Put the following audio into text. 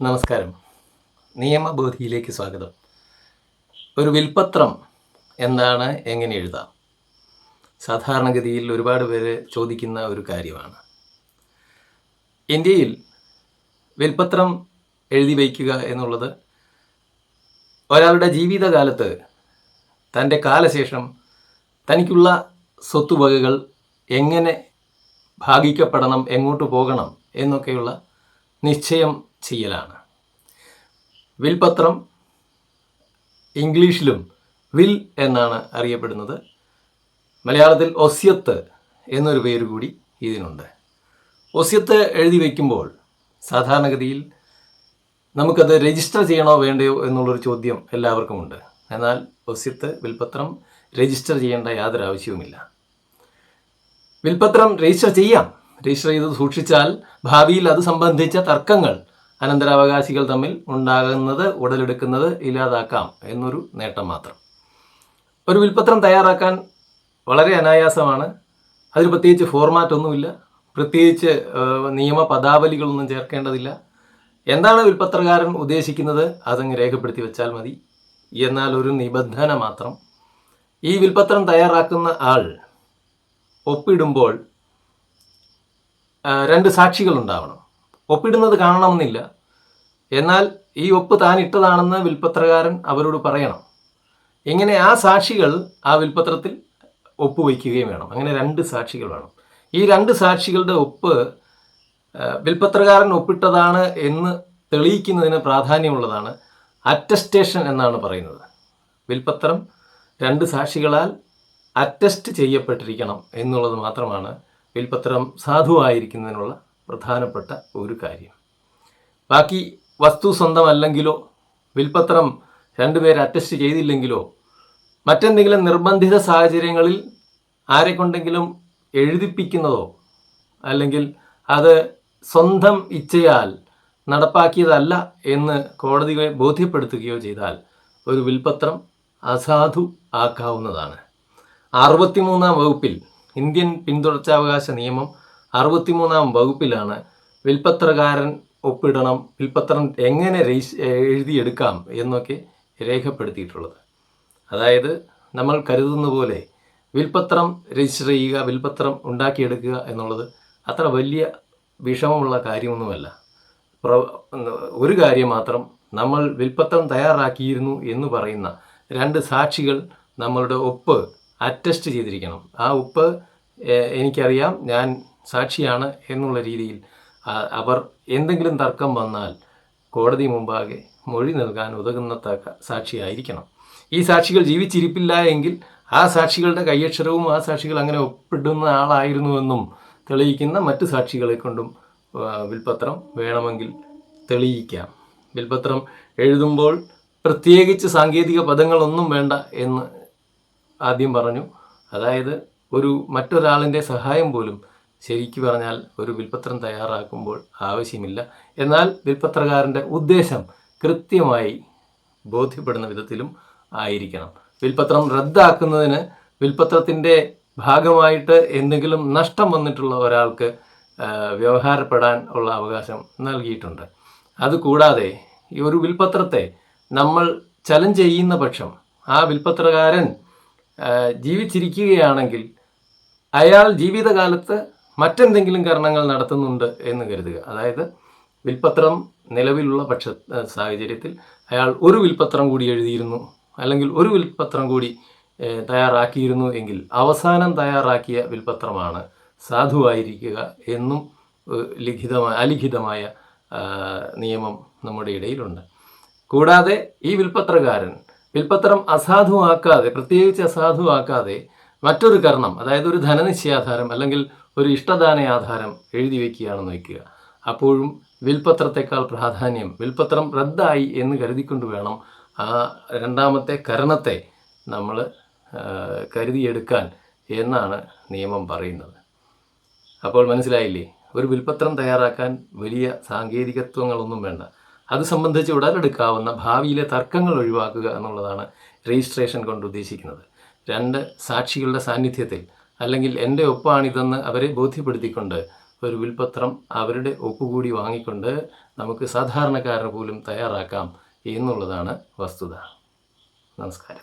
നമസ്കാരം. നിയമബോധിയിലേക്ക് സ്വാഗതം. ഒരു വിൽപത്രം എന്താണ് എങ്ങനെ എഴുതാം? സാധാരണഗതിയിൽ ഒരുപാട് പേര് ചോദിക്കുന്ന ഒരു കാര്യമാണ്. ഇന്ത്യയിൽ വിൽപത്രം എഴുതി വയ്ക്കുക എന്നുള്ളത് ഒരാളുടെ ജീവിതകാലത്ത് തന്റെ കാലശേഷം തനിക്കുള്ള സ്വത്തുവകകൾ എങ്ങനെ ഭാഗിക്കപ്പെടണം എങ്ങോട്ട് പോകണം എന്നൊക്കെയുള്ള നിശ്ചയം ചെയ്യലാണ്. വിൽപത്രം ഇംഗ്ലീഷിലും വിൽ എന്നാണ് അറിയപ്പെടുന്നത്. മലയാളത്തിൽ ഒസ്യത്ത് എന്നൊരു പേര് കൂടി ഇതിനുണ്ട്. ഒസ്യത്ത് എഴുതി വയ്ക്കുമ്പോൾ സാധാരണഗതിയിൽ നമുക്കത് രജിസ്റ്റർ ചെയ്യണോ വേണ്ടയോ എന്നുള്ളൊരു ചോദ്യം എല്ലാവർക്കും ഉണ്ട് എന്നാൽ ഒസ്യത്ത് വിൽപത്രം രജിസ്റ്റർ ചെയ്യേണ്ട യാതൊരു ആവശ്യവുമില്ല. വിൽപത്രം രജിസ്റ്റർ ചെയ്യാം. രജിസ്റ്റർ ചെയ്ത് സൂക്ഷിച്ചാൽ ഭാവിയിൽ അത് സംബന്ധിച്ച തർക്കങ്ങൾ അനന്തരാവകാശികൾ തമ്മിൽ ഉണ്ടാകുന്നത് ഉടലെടുക്കുന്നത് ഇല്ലാതാക്കാം എന്നൊരു നേട്ടം മാത്രം. ഒരു വിൽപ്പത്രം തയ്യാറാക്കാൻ വളരെ അനായാസമാണ്. അതിൽ പ്രത്യേകിച്ച് ഫോർമാറ്റ് ഒന്നുമില്ല. പ്രത്യേകിച്ച് നിയമ പദാവലികളൊന്നും ചേർക്കേണ്ടതില്ല. എന്താണ് വിൽപ്പത്രകാരൻ ഉദ്ദേശിക്കുന്നത്? അതങ്ങ് രേഖപ്പെടുത്തി വെച്ചാൽ മതി. എന്നാൽ ഒരു നിബന്ധന മാത്രം. ഈ വിൽപ്പത്രം തയ്യാറാക്കുന്ന ആൾ ഒപ്പിടുമ്പോൾ രണ്ട് സാക്ഷികൾ ഉണ്ടാവണം ഒപ്പിടുന്നത് കാണണമെന്നില്ല. എന്നാൽ ഈ ഒപ്പ് താൻ ഇട്ടതാണെന്ന് വിൽപത്രകാരൻ അവരോട് പറയണം. ഇങ്ങനെ ആ സാക്ഷികൾ ആ വിൽപത്രത്തിൽ ഒപ്പുവയ്ക്കുകയും വേണം. അങ്ങനെ രണ്ട് സാക്ഷികൾ വേണം. ഈ രണ്ട് സാക്ഷികളുടെ ഒപ്പ് വിൽപത്രകാരൻ ഒപ്പിട്ടതാണ് എന്ന് തെളിയിക്കുന്നതിന് പ്രാധാന്യമുള്ളതാണ് അറ്റസ്റ്റേഷൻ എന്നാണ് പറയുന്നത്. വിൽപത്രം രണ്ട് സാക്ഷികളാൽ അറ്റസ്റ്റ് ചെയ്യപ്പെട്ടിരിക്കണം എന്നുള്ളത് മാത്രമാണ് വിൽപത്രം സാധുവായിരിക്കുന്നതിനുള്ള പ്രധാനപ്പെട്ട ഒരു കാര്യം. ബാക്കി വസ്തു സ്വന്തമല്ലെങ്കിലോ വിൽപത്രം രണ്ടുപേരെ അറ്റസ്റ്റ് ചെയ്തില്ലെങ്കിലോ മറ്റെന്തെങ്കിലും നിർബന്ധിത സാഹചര്യങ്ങളിൽ ആരെക്കൊണ്ടെങ്കിലും എഴുതിപ്പിക്കുന്നതോ അല്ലെങ്കിൽ അത് സ്വന്തം ഇച്ഛയാൽ നടപ്പാക്കിയതല്ല എന്ന് കോടതികളെ ബോധ്യപ്പെടുത്തുകയോ ചെയ്താൽ ഒരു വിൽപത്രം അസാധു ആക്കാവുന്നതാണ്. അറുപത്തിമൂന്നാം വകുപ്പിൽ ഇന്ത്യൻ പിന്തുടർച്ചാവകാശ നിയമം അറുപത്തിമൂന്നാം വകുപ്പിലാണ് വിൽപ്പത്രകാരൻ ഒപ്പിടണം വിൽപത്രം എങ്ങനെ രജിസ് എഴുതിയെടുക്കാം എന്നൊക്കെ രേഖപ്പെടുത്തിയിട്ടുള്ളത്. അതായത് നമ്മൾ കരുതുന്ന പോലെ വിൽപ്പത്രം രജിസ്റ്റർ ചെയ്യുക വിൽപ്പത്രം ഉണ്ടാക്കിയെടുക്കുക എന്നുള്ളത് അത്ര വലിയ വിഷമമുള്ള കാര്യമൊന്നുമല്ല. ഒരു കാര്യം മാത്രം നമ്മൾ വിൽപ്പത്രം തയ്യാറാക്കിയിരുന്നു എന്ന് പറയുന്ന രണ്ട് സാക്ഷികൾ നമ്മളുടെ ഒപ്പ് അറ്റസ്റ്റ് ചെയ്തിരിക്കണം. ആ ഒപ്പ് എനിക്കറിയാം ഞാൻ സാക്ഷിയാണ് എന്നുള്ള രീതിയിൽ അവർ എന്തെങ്കിലും തർക്കം വന്നാൽ കോടതി മുമ്പാകെ മൊഴി നൽകാൻ ഉതകുന്ന സാക്ഷിയായിരിക്കണം. ഈ സാക്ഷികൾ ജീവിച്ചിരിപ്പില്ല എങ്കിൽ ആ സാക്ഷികളുടെ കയ്യക്ഷരവും ആ സാക്ഷികൾ അങ്ങനെ ഒപ്പിടുന്ന ആളായിരുന്നുവെന്നും തെളിയിക്കുന്ന മറ്റു സാക്ഷികളെ കൊണ്ടും വിൽപത്രം വേണമെങ്കിൽ തെളിയിക്കാം. വിൽപത്രം എഴുതുമ്പോൾ പ്രത്യേകിച്ച് സാങ്കേതിക പദങ്ങളൊന്നും വേണ്ട എന്ന് ആദ്യം പറഞ്ഞു. അതായത് ഒരു മറ്റൊരാളിന്റെ സഹായം പോലും ശരിക്കു പറഞ്ഞാൽ ഒരു വിൽപ്പത്രം തയ്യാറാക്കുമ്പോൾ ആവശ്യമില്ല. എന്നാൽ വിൽപ്പത്രകാരന്റെ ഉദ്ദേശം കൃത്യമായി ബോധ്യപ്പെടുന്ന വിധത്തിലും ആയിരിക്കണം. വിൽപ്പത്രം റദ്ദാക്കുന്നതിന് വിൽപ്പത്രത്തിന്റെ ഭാഗമായിട്ട് എന്തെങ്കിലും നഷ്ടം വന്നിട്ടുള്ള ഒരാൾക്ക് വ്യവഹാരപ്പെടാൻ ഉള്ള അവകാശം നൽകിയിട്ടുണ്ട്. അതുകൂടാതെ ഈ ഒരു വിൽപ്പത്രത്തെ നമ്മൾ ചലഞ്ച് ചെയ്യുന്ന പക്ഷം ആ വിൽപ്പത്രകാരൻ ജീവിച്ചിരിക്കുകയാണെങ്കിൽ അയാൾ ജീവിതകാലത്ത് മറ്റെന്തെങ്കിലും കാരണങ്ങൾ നടത്തുന്നുണ്ട് എന്ന് കരുതുക. അതായത് വിൽപത്രം നിലവിലുള്ള പക്ഷ സാഹചര്യത്തിൽ അയാൾ ഒരു വിൽപത്രം കൂടി എഴുതിയിരുന്നു അല്ലെങ്കിൽ ഒരു വിൽപത്രം കൂടി തയ്യാറാക്കിയിരുന്നു എങ്കിൽ അവസാനം തയ്യാറാക്കിയ വിൽപത്രമാണ് സാധുവായിരിക്കുക എന്നും ലിഖിതമായ അലിഖിതമായ നിയമം നമ്മുടെ ഇടയിലുണ്ട്. കൂടാതെ ഈ വിൽപത്രകാരൻ വിൽപത്രം അസാധുവാക്കാതെ പ്രത്യേകിച്ച് അസാധുവാക്കാതെ മറ്റൊരു കർണം അതായത് ഒരു ധനനിശ്ചയാധാരം അല്ലെങ്കിൽ ഒരു ഇഷ്ടദാന ആധാരം എഴുതി വയ്ക്കുകയാണെന്ന് വയ്ക്കുക. അപ്പോഴും വിൽപത്രത്തെക്കാൾ പ്രാധാന്യം വിൽപത്രം റദ്ദായി എന്ന് കരുതിക്കൊണ്ട് വേണം ആ രണ്ടാമത്തെ കരണത്തെ നമ്മൾ കരുതിയെടുക്കാൻ എന്നാണ് നിയമം പറയുന്നത്. അപ്പോൾ മനസ്സിലായില്ലേ? ഒരു വിൽപത്രം തയ്യാറാക്കാൻ വലിയ സാങ്കേതികത്വങ്ങളൊന്നും വേണ്ട. അത് സംബന്ധിച്ച് ഉടലെടുക്കാവുന്ന ഭാവിയിലെ തർക്കങ്ങൾ ഒഴിവാക്കുക എന്നുള്ളതാണ് രജിസ്ട്രേഷൻ കൊണ്ട് ഉദ്ദേശിക്കുന്നത്. രണ്ട് സാക്ഷികളുടെ സാന്നിധ്യത്തിൽ അല്ലെങ്കിൽ എന്റെ ഒപ്പാണിതെന്ന് അവരെ ബോധ്യപ്പെടുത്തിക്കൊണ്ട് ഒരു വിൽപത്രം അവരുടെ ഒപ്പുകൂടി വാങ്ങിക്കൊണ്ട് നമുക്ക് സാധാരണക്കാരന് പോലും തയ്യാറാക്കാം എന്നുള്ളതാണ് വസ്തുത. നമസ്കാരം.